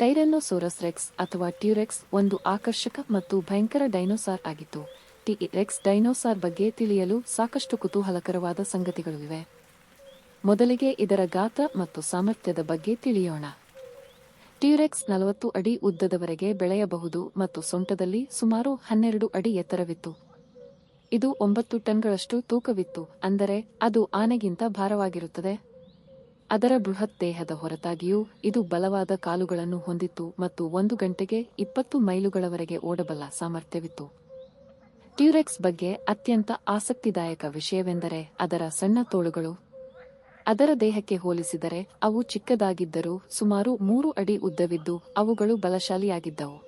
ಟೈರೆನ್ನೋಸೋರಸ್ Rex ಅಥವಾ ಟ್ಯೂರೆಕ್ಸ್ ಒಂದು ಆಕರ್ಷಕ ಮತ್ತು ಭಯಂಕರ ಡೈನೋಸಾರ್ ಆಗಿತ್ತು. ಟಿ ರೆಕ್ಸ್ ಡೈನೋಸಾರ್ ಬಗ್ಗೆ ತಿಳಿಯಲು ಸಾಕಷ್ಟು ಕುತೂಹಲಕರವಾದ ಸಂಗತಿಗಳು ಇವೆ. ಮೊದಲಿಗೆ ಇದರ ಗಾತ್ರ ಮತ್ತು ಸಾಮರ್ಥ್ಯದ ಬಗ್ಗೆ ತಿಳಿಯೋಣ. ಟ್ಯೂರೆಕ್ಸ್ ನಲವತ್ತು ಅಡಿ ಉದ್ದದವರೆಗೆ ಬೆಳೆಯಬಹುದು ಮತ್ತು ಸೊಂಟದಲ್ಲಿ ಸುಮಾರು ಹನ್ನೆರಡು ಅಡಿ ಎತ್ತರವಿತ್ತು. ಇದು ಒಂಬತ್ತು ಟನ್ಗಳಷ್ಟು ತೂಕವಿತ್ತು, ಅಂದರೆ ಅದು ಆನೆಗಿಂತ ಭಾರವಾಗಿರುತ್ತದೆ. ಅದರ ಬೃಹತ್ ದೇಹದ ಹೊರತಾಗಿಯೂ ಇದು ಬಲವಾದ ಕಾಲುಗಳನ್ನು ಹೊಂದಿತ್ತು ಮತ್ತು ಒಂದು ಗಂಟೆಗೆ ಇಪ್ಪತ್ತು ಮೈಲುಗಳವರೆಗೆ ಓಡಬಲ್ಲ ಸಾಮರ್ಥ್ಯವಿತ್ತು. ಟ್ಯೂರೆಕ್ಸ್ ಬಗ್ಗೆ ಅತ್ಯಂತ ಆಸಕ್ತಿದಾಯಕ ವಿಷಯವೆಂದರೆ ಅದರ ಸಣ್ಣ ತೋಳುಗಳು. ಅದರ ದೇಹಕ್ಕೆ ಹೋಲಿಸಿದರೆ ಅವು ಚಿಕ್ಕದಾಗಿದ್ದರೂ ಸುಮಾರು ಮೂರು ಅಡಿ ಉದ್ದವಿದ್ದು ಅವುಗಳು ಬಲಶಾಲಿಯಾಗಿದ್ದವು.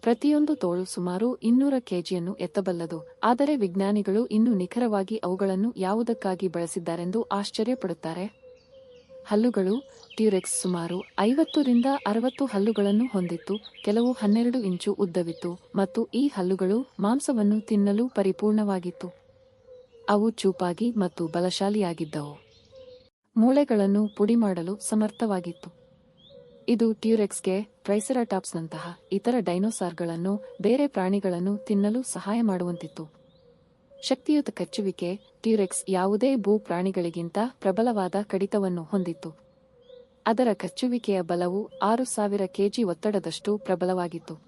ಪ್ರತಿಯೊಂದು ತೋಳು ಸುಮಾರು ಇನ್ನೂರ ಕೆಜಿಯನ್ನು ಎತ್ತಬಲ್ಲದು, ಆದರೆ ವಿಜ್ಞಾನಿಗಳು ಇನ್ನೂ ನಿಖರವಾಗಿ ಅವುಗಳನ್ನು ಯಾವುದಕ್ಕಾಗಿ ಬಳಸಿದ್ದಾರೆಂದು ಆಶ್ಚರ್ಯಪಡುತ್ತಾರೆ. ಹಲ್ಲುಗಳು ಟ್ಯೂರೆಕ್ಸ್ ಸುಮಾರು ಐವತ್ತರಿಂದ ಅರವತ್ತು ಹಲ್ಲುಗಳನ್ನು ಹೊಂದಿತ್ತು. ಕೆಲವು ಹನ್ನೆರಡು ಇಂಚು ಉದ್ದವಿತ್ತು ಮತ್ತು ಈ ಹಲ್ಲುಗಳು ಮಾಂಸವನ್ನು ತಿನ್ನಲು ಪರಿಪೂರ್ಣವಾಗಿತ್ತು. ಅವು ಚೂಪಾಗಿ ಮತ್ತು ಬಲಶಾಲಿಯಾಗಿದ್ದವು. ಮೂಳೆಗಳನ್ನು ಪುಡಿ ಮಾಡಲು ಸಮರ್ಥವಾಗಿತ್ತು. ಇದು ಟ್ಯೂರೆಕ್ಸ್ಗೆ ಟ್ರೈಸೆರಾಟಾಪ್ಸ್ನಂತಹ ಇತರ ಡೈನೋಸಾರ್ಗಳನ್ನು ಬೇರೆ ಪ್ರಾಣಿಗಳನ್ನು ತಿನ್ನಲು ಸಹಾಯ ಮಾಡುವಂತಿತ್ತು. ಶಕ್ತಿಯುತ ಕಚ್ಚುವಿಕೆ ಟ್ಯೂರೆಕ್ಸ್ ಯಾವುದೇ ಭೂ ಪ್ರಾಣಿಗಳಿಗಿಂತ ಪ್ರಬಲವಾದ ಕಡಿತವನ್ನು ಹೊಂದಿತ್ತು. ಅದರ ಕಚ್ಚುವಿಕೆಯ ಬಲವು ಆರು ಸಾವಿರ ಕೆಜಿ ಒತ್ತಡದಷ್ಟು ಪ್ರಬಲವಾಗಿತ್ತು.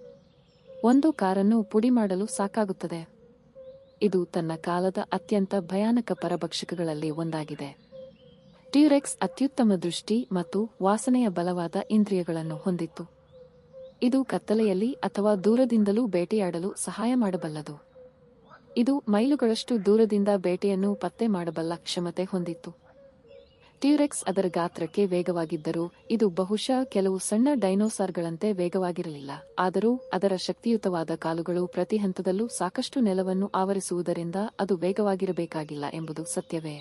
ಒಂದು ಕಾರನ್ನು ಪುಡಿ ಮಾಡಲು ಸಾಕಾಗುತ್ತದೆ. ಇದು ತನ್ನ ಕಾಲದ ಅತ್ಯಂತ ಭಯಾನಕ ಪರಭಕ್ಷಕಗಳಲ್ಲಿ ಒಂದಾಗಿದೆ. ಟ್ಯೂರೆಕ್ಸ್ ಅತ್ಯುತ್ತಮ ದೃಷ್ಟಿ ಮತ್ತು ವಾಸನೆಯ ಬಲವಾದ ಇಂದ್ರಿಯಗಳನ್ನು ಹೊಂದಿತ್ತು. ಇದು ಕತ್ತಲೆಯಲ್ಲಿ ಅಥವಾ ದೂರದಿಂದಲೂ ಬೇಟೆಯಾಡಲು ಸಹಾಯ ಮಾಡಬಲ್ಲದು. ಇದು ಮೈಲುಗಳಷ್ಟು ದೂರದಿಂದ ಬೇಟೆಯನ್ನು ಪತ್ತೆ ಮಾಡಬಲ್ಲ ಕ್ಷಮತೆ ಹೊಂದಿತ್ತು. ಟ್ಯೂರೆಕ್ಸ್ ಅದರ ಗಾತ್ರಕ್ಕೆ ವೇಗವಾಗಿದ್ದರೂ ಇದು ಬಹುಶಃ ಕೆಲವು ಸಣ್ಣ ಡೈನೋಸಾರ್ಗಳಂತೆ ವೇಗವಾಗಿರಲಿಲ್ಲ. ಆದರೂ ಅದರ ಶಕ್ತಿಯುತವಾದ ಕಾಲುಗಳು ಪ್ರತಿ ಹಂತದಲ್ಲೂ ಸಾಕಷ್ಟು ನೆಲವನ್ನು ಆವರಿಸುವುದರಿಂದ ಅದು ವೇಗವಾಗಿರಬೇಕಾಗಿಲ್ಲ ಎಂಬುದು ಸತ್ಯವೇ.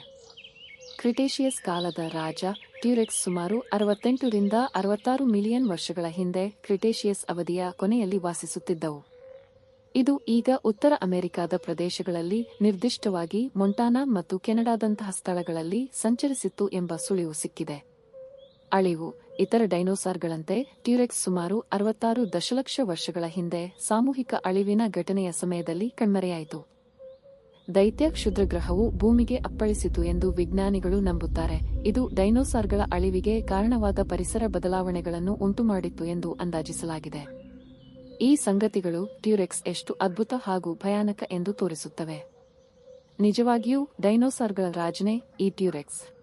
ಕ್ರಿಟೇಷಿಯಸ್ ಕಾಲದ ರಾಜ ಟ್ಯೂರೆಕ್ಸ್ ಸುಮಾರು ಅರವತ್ತೆಂಟರಿಂದ ಅರವತ್ತಾರು ಮಿಲಿಯನ್ ವರ್ಷಗಳ ಹಿಂದೆ ಕ್ರಿಟೇಷಿಯಸ್ ಅವಧಿಯ ಕೊನೆಯಲ್ಲಿ ವಾಸಿಸುತ್ತಿದ್ದವು. ಇದು ಈಗ ಉತ್ತರ ಅಮೆರಿಕಾದ ಪ್ರದೇಶಗಳಲ್ಲಿ ನಿರ್ದಿಷ್ಟವಾಗಿ ಮೊಂಟಾನಾ ಮತ್ತು ಕೆನಡಾದಂತಹ ಸ್ಥಳಗಳಲ್ಲಿ ಸಂಚರಿಸಿತ್ತು ಎಂಬ ಸುಳಿವು ಸಿಕ್ಕಿದೆ. ಅಳಿವು ಇತರ ಡೈನೋಸಾರ್ಗಳಂತೆ ಟ್ಯೂರೆಕ್ಸ್ ಸುಮಾರು ಅರವತ್ತಾರು ದಶಲಕ್ಷ ವರ್ಷಗಳ ಹಿಂದೆ ಸಾಮೂಹಿಕ ಅಳಿವಿನ ಘಟನೆಯ ಸಮಯದಲ್ಲಿ ಕಣ್ಮರೆಯಾಯಿತು. ದೈತ್ಯ ಕ್ಷುದ್ರಗ್ರಹವು ಭೂಮಿಗೆ ಅಪ್ಪಳಿಸಿತು ಎಂದು ವಿಜ್ಞಾನಿಗಳು ನಂಬುತ್ತಾರೆ. ಇದು ಡೈನೋಸಾರ್ಗಳ ಅಳಿವಿಗೆ ಕಾರಣವಾದ ಪರಿಸರ ಬದಲಾವಣೆಗಳನ್ನು ಉಂಟುಮಾಡಿತ್ತು ಎಂದು ಅಂದಾಜಿಸಲಾಗಿದೆ. ಈ ಸಂಗತಿಗಳು ಟ್ಯೂರೆಕ್ಸ್ ಎಷ್ಟು ಅದ್ಭುತ ಹಾಗೂ ಭಯಾನಕ ಎಂದು ತೋರಿಸುತ್ತವೆ. ನಿಜವಾಗಿಯೂ ಡೈನೋಸಾರ್ಗಳ ರಾಜನೇ ಈ ಟ್ಯೂರೆಕ್ಸ್